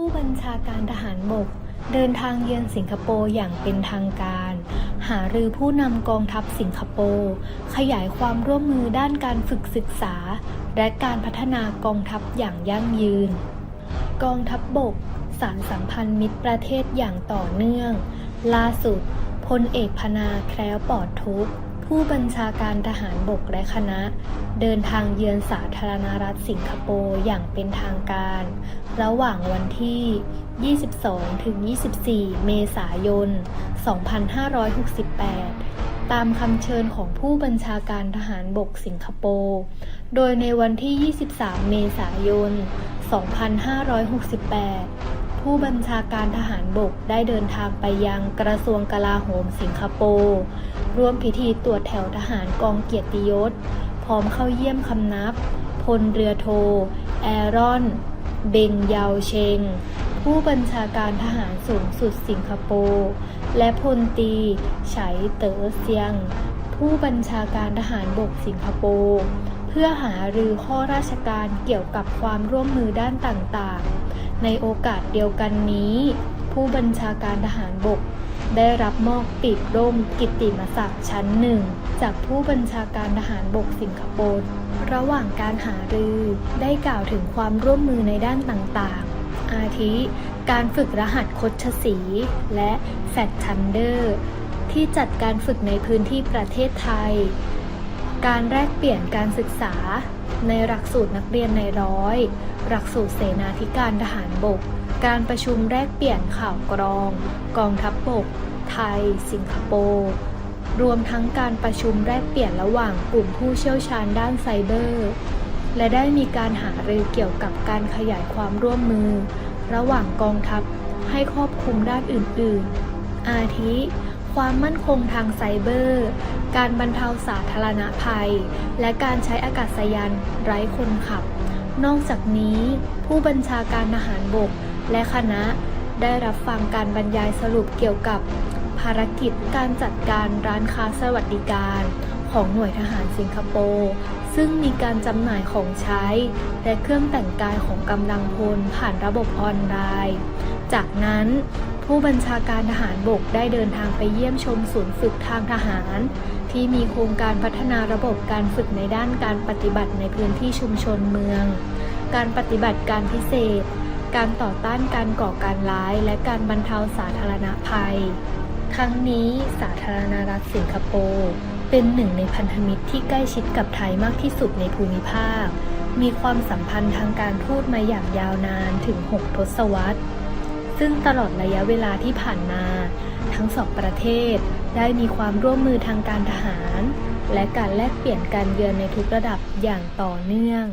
ผู้บัญชาการทหารบก เดินทางเยือนสิงคโปร์อย่างเป็นทางการ หารือผู้นำกองทัพสิงคโปร์ขยายความร่วมมือด้านการฝึกศึกษา และการพัฒนากองทัพอย่างยั่งยืน กองทัพบบกสารสัมพันธ์มิตรประเทศอย่างต่อเนื่อง ล่าสุดพลเอกพนาแคล้วปลอดทุกข์ ผู้บัญชาการทหารบกและคณะ เดินทางเยือนสาธารณรัฐสิงคโปร์อย่างเป็นทางการ ระหว่างวันที่ 22 ถึง 24 เมษายน 2568 ตามคำเชิญของผู้บัญชาการทหารบกสิงคโปร์ โดยในวันที่ 23 เมษายน 2568ผู้บัญชาการทหารบกได้เดินทางไปยังกระทรวงกลาโหมสิงคโปร์ ร่วมพิธีตรวจแถวทหารกองเกียรติยศ พร้อมเข้าเยี่ยมคำนับ พลเรือโท แอรอน เบงยาวเชง ผู้บัญชาการทหารสูงสุดสิงคโปร์ และพลตีไฉเต๋อเซียง ผู้บัญชาการทหารบกสิงคโปร์เพื่อหารือข้อราชการเกี่ยวกับความร่วมมือด้านต่างๆ ในโอกาสเดียวกันนี้ ผู้บัญชาการทหารบก ได้รับมอบปีกร่มกิตติมศักดิ์ชั้นหนึ่ง จากผู้บัญชาการทหารบกสิงคโปร์ระหว่างการหารือได้กล่าวถึงความร่วมมือในด้านต่างๆ อาทิ การฝึกรหัสคดชสี และแฟตทันเดอร์ ที่จัดการฝึกในพื้นที่ประเทศไทย การแลกเปลี่ยนการศึกษา ในหลักสูตรนักเรียนในร้อย หลักสูตรเสนาธิการทหารบก การประชุมแลกเปลี่ยนข่าวกรอง กองทัพบบก ไทย สิงคโปร์รวมทั้งการประชุมแลกเปลี่ยนระหว่างกลุ่มผู้เชี่ยวชาญด้านไซเบอร์ และได้มีการหารือเกี่ยวกับการขยายความร่วมมือ ระหว่างกองทัพให้ครอบคลุมด้านอื่น ๆ อาทิ ความมั่นคงทางไซเบอร์ การบรรเทาสาธารณภัย และการใช้อากาศยานไร้คนขับ นอกจากนี้ ผู้บัญชาการทหารบก และคณะได้รับฟังการบรรยายสรุปเกี่ยวกับ ภารกิจการจัดการร้านค้าสวัสดิการของหน่วยทหารสิงคโปร์ ซึ่งมีการจำหน่ายของใช้ และเครื่องแต่งกายของกำลังพลผ่านระบบออนไลน์ จากนั้นผู้บัญชาการทหารบกได้เดินทางไปเยี่ยมชมศูนย์ฝึกทางทหาร ที่มีโครงการพัฒนาระบบการฝึกในด้านการปฏิบัติในพื้นที่ชุมชนเมือง การปฏิบัติการพิเศษ การต่อต้านการก่อการร้าย และการบรรเทาสาธารณภัยทั้งนี้สาธารณรัฐสิงคโปร์เป็นหนึ่งในพันธมิตรที่ใกล้ชิดกับไทยมากที่สุดในภูมิภาค มีความสัมพันธ์ทางการทูตมาอย่างยาวนานถึง 6 ทศวรรษ ซึ่งตลอดระยะเวลาที่ผ่านมา ทั้งสองประเทศได้มีความร่วมมือทางการทหาร และการแลกเปลี่ยนการเยือนในทุกระดับอย่างต่อเนื่อง